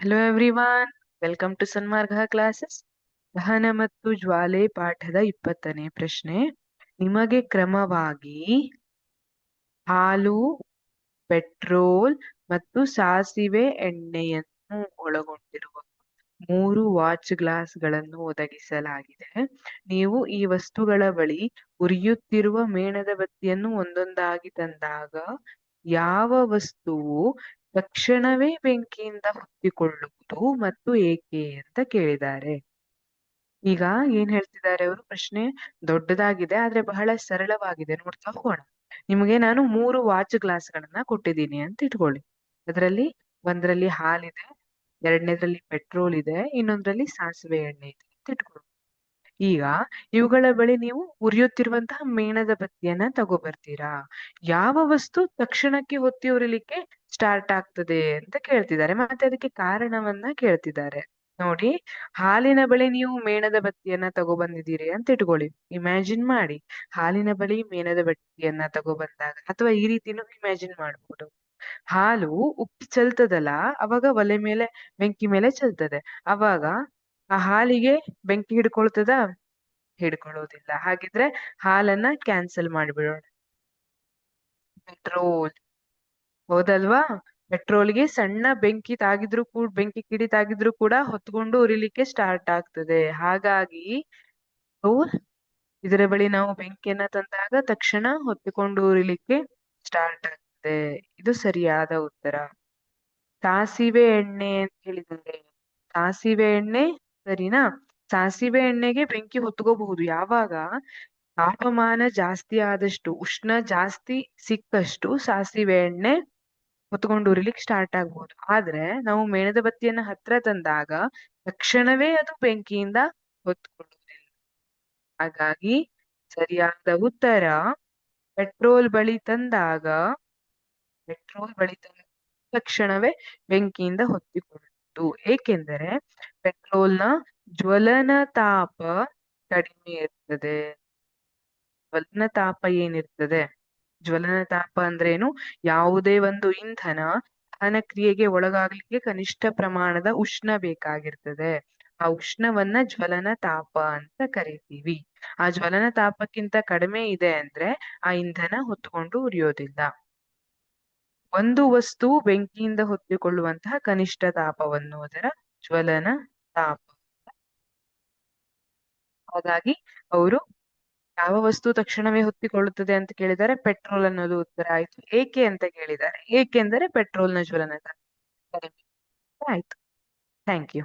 Hello everyone welcome to Sanmarga classes ದಹನ ಮತ್ತು ಜ್ವಾಲೆ ಪಾಠದ ಇಪ್ಪತ್ತನೇ ಪ್ರಶ್ನೆ ನಿಮಗೆ ಕ್ರಮವಾಗಿ ಹಾಲು ಪೆಟ್ರೋಲ್ ಮತ್ತು ಸಾಸಿವೆ ಎಣ್ಣೆಯನ್ನು ಒಳಗೊಂಡಿರುವ ಮೂರು ವಾಚ್ ಗ್ಲಾಸ್ಗಳನ್ನು ಒದಗಿಸಲಾಗಿದೆ. ನೀವು ಈ ವಸ್ತುಗಳ ಬಳಿ ಉರಿಯುತ್ತಿರುವ ಮೇಣದ ಬತ್ತಿಯನ್ನು ಒಂದೊಂದಾಗಿ ತಂದಾಗ ಯಾವ ವಸ್ತುವು ತಕ್ಷಣವೇ ಬೆಂಕಿಯಿಂದ ಹೊತ್ತಿಕೊಳ್ಳುವುದು ಮತ್ತು ಏಕೆ ಅಂತ ಕೇಳಿದ್ದಾರೆ. ಈಗ ಏನ್ ಹೇಳ್ತಿದ್ದಾರೆ ಅವರು? ಪ್ರಶ್ನೆ ದೊಡ್ಡದಾಗಿದೆ, ಆದ್ರೆ ಬಹಳ ಸರಳವಾಗಿದೆ. ನೋಡ್ತಾ ಹೋಗೋಣ. ನಿಮಗೆ ನಾನು ಮೂರು ವಾಚ್ ಗ್ಲಾಸ್ಗಳನ್ನ ಕೊಟ್ಟಿದ್ದೀನಿ ಅಂತ ಇಟ್ಕೊಳ್ಳಿ. ಅದರಲ್ಲಿ ಒಂದರಲ್ಲಿ ಹಾಲಿದೆ, ಎರಡನೇದ್ರಲ್ಲಿ ಪೆಟ್ರೋಲ್ ಇದೆ, ಇನ್ನೊಂದ್ರಲ್ಲಿ ಸಾಸಿವೆ ಎಣ್ಣೆ ಇದೆ ಅಂತ ಇಟ್ಕೊಳ್ಳಿ. ಈಗ ಇವುಗಳ ಬಳಿ ನೀವು ಉರಿಯುತ್ತಿರುವಂತಹ ಮೇಣದ ಬತ್ತಿಯನ್ನ ತಗೋಬರ್ತೀರಾ? ಯಾವ ವಸ್ತು ತಕ್ಷಣಕ್ಕೆ ಹೊತ್ತಿ ಉರಿಲಿಕ್ಕೆ ಸ್ಟಾರ್ಟ್ ಆಗ್ತದೆ ಅಂತ ಕೇಳ್ತಿದ್ದಾರೆ. ಮತ್ತೆ ಅದಕ್ಕೆ ಕಾರಣವನ್ನ ಕೇಳ್ತಿದ್ದಾರೆ. ನೋಡಿ, ಹಾಲಿನ ಬಳಿ ನೀವು ಮೇಣದ ಬತ್ತಿಯನ್ನ ತಗೋ ತಗೊಬಂದಿದ್ದೀರಿ ಅಂತ ಇಟ್ಕೊಳ್ಳಿ. ಇಮ್ಯಾಜಿನ್ ಮಾಡಿ. ಹಾಲಿನ ಬಳಿ ಮೇಣದ ಬತ್ತಿಯನ್ನ ತಗೊಬಂದಾಗ ಅಥವಾ ಈ ರೀತಿನೂ ಇಮ್ಯಾಜಿನ್ ಮಾಡ್ಬೋದು. ಹಾಲು ಉಕ್ಕಿ ಚೆಲ್ತದಲ್ಲ, ಅವಾಗ ಒಲೆ ಮೇಲೆ, ಬೆಂಕಿ ಮೇಲೆ ಚೆಲ್ತದೆ. ಅವಾಗ ಆ ಹಾಲಿಗೆ ಬೆಂಕಿ ಹಿಡ್ಕೊಳ್ತದ? ಹಿಡ್ಕೊಳ್ಳೋದಿಲ್ಲ. ಹಾಗಿದ್ರೆ ಹಾಲನ್ನ ಕ್ಯಾನ್ಸಲ್ ಮಾಡಿಬಿಡೋಣ. ಪೆಟ್ರೋಲ್ ಹೌದಲ್ವಾ? ಪೆಟ್ರೋಲ್ಗೆ ಸಣ್ಣ ಬೆಂಕಿ ತಾಗಿದ್ರು ಕೂಡ, ಬೆಂಕಿ ಕಿಡಿ ತಾಗಿದ್ರು ಕೂಡ ಹೊತ್ಕೊಂಡು ಉರಿಲಿಕ್ಕೆ ಸ್ಟಾರ್ಟ್ ಆಗ್ತದೆ. ಹಾಗಾಗಿ ಇದರ ಬಳಿ ನಾವು ಬೆಂಕಿಯನ್ನ ತಂದಾಗ ತಕ್ಷಣ ಹೊತ್ತುಕೊಂಡು ಉರಿಲಿಕ್ಕೆ ಸ್ಟಾರ್ಟ್ ಆಗ್ತದೆ. ಇದು ಸರಿಯಾದ ಉತ್ತರ. ಸಾಸಿವೆ ಎಣ್ಣೆ ಅಂತ ಹೇಳಿದ್ದಾರೆ ಸಾಸಿವೆ ಎಣ್ಣೆ ಸರಿನಾ? ಸಾಸಿವೆ ಎಣ್ಣೆಗೆ ಬೆಂಕಿ ಹೊತ್ಕೋಬಹುದು. ಯಾವಾಗ? ತಾಪಮಾನ ಜಾಸ್ತಿ ಆದಷ್ಟು, ಉಷ್ಣ ಜಾಸ್ತಿ ಸಿಕ್ಕಷ್ಟು ಸಾಸಿವೆ ಎಣ್ಣೆ ಹೊತ್ಕೊಂಡು ಉರಿಲಿಕ್ಕೆ ಸ್ಟಾರ್ಟ್ ಆಗ್ಬಹುದು ಆದ್ರೆ ನಾವು ಮೇಣದ ಬತ್ತಿಯನ್ನ ಹತ್ರ ತಂದಾಗ ತಕ್ಷಣವೇ ಅದು ಬೆಂಕಿಯಿಂದ ಹೊತ್ಕೊಳ್ಳುವುದಿಲ್ಲ. ಹಾಗಾಗಿ ಸರಿಯಾದ ಉತ್ತರ ಪೆಟ್ರೋಲ್ ಬಳಿ ತಂದಾಗ ಪೆಟ್ರೋಲ್ ಬಳಿ ತಂದ ತಕ್ಷಣವೇ ಬೆಂಕಿಯಿಂದ ಹೊತ್ತಿಕೊಳ್ಳುವುದು. ಏಕೆಂದರೆ ಪೆಟ್ರೋಲ್ನ ಜ್ವಲನ ತಾಪ ಕಡಿಮೆ ಇರ್ತದೆ. ಜ್ವಲನ ತಾಪ ಏನಿರ್ತದೆ? ಜ್ವಲನ ತಾಪ ಅಂದ್ರೇನು? ಯಾವುದೇ ಒಂದು ಇಂಧನ ದಹನ ಕ್ರಿಯೆಗೆ ಒಳಗಾಗ್ಲಿಕ್ಕೆ ಕನಿಷ್ಠ ಪ್ರಮಾಣದ ಉಷ್ಣ ಬೇಕಾಗಿರ್ತದೆ. ಆ ಉಷ್ಣವನ್ನ ಜ್ವಲನ ತಾಪ ಅಂತ ಕರಿತೀವಿ. ಆ ಜ್ವಲನ ತಾಪಕ್ಕಿಂತ ಕಡಿಮೆ ಇದೆ ಅಂದ್ರೆ ಆ ಇಂಧನ ಹೊತ್ತುಕೊಂಡು ಉರಿಯೋದಿಲ್ಲ. ಒಂದು ವಸ್ತು ಬೆಂಕಿಯಿಂದ ಹೊತ್ತಿಕೊಳ್ಳುವಂತಹ ಕನಿಷ್ಠ ತಾಪವನ್ನು ಅದರ ಜ್ವಲನ ತಾಪ. ಹಾಗಾಗಿ ಅವರು ಯಾವ ವಸ್ತು ತಕ್ಷಣವೇ ಹೊತ್ತಿಕೊಳ್ಳುತ್ತದೆ ಅಂತ ಕೇಳಿದರೆ ಪೆಟ್ರೋಲ್ ಅನ್ನೋದು ಉತ್ತರ ಆಯ್ತು. ಏಕೆ ಅಂತ ಕೇಳಿದ್ದಾರೆ ಏಕೆಂದರೆ ಪೆಟ್ರೋಲ್ನ ಜ್ವಲನ ಆಯ್ತು. Thank you.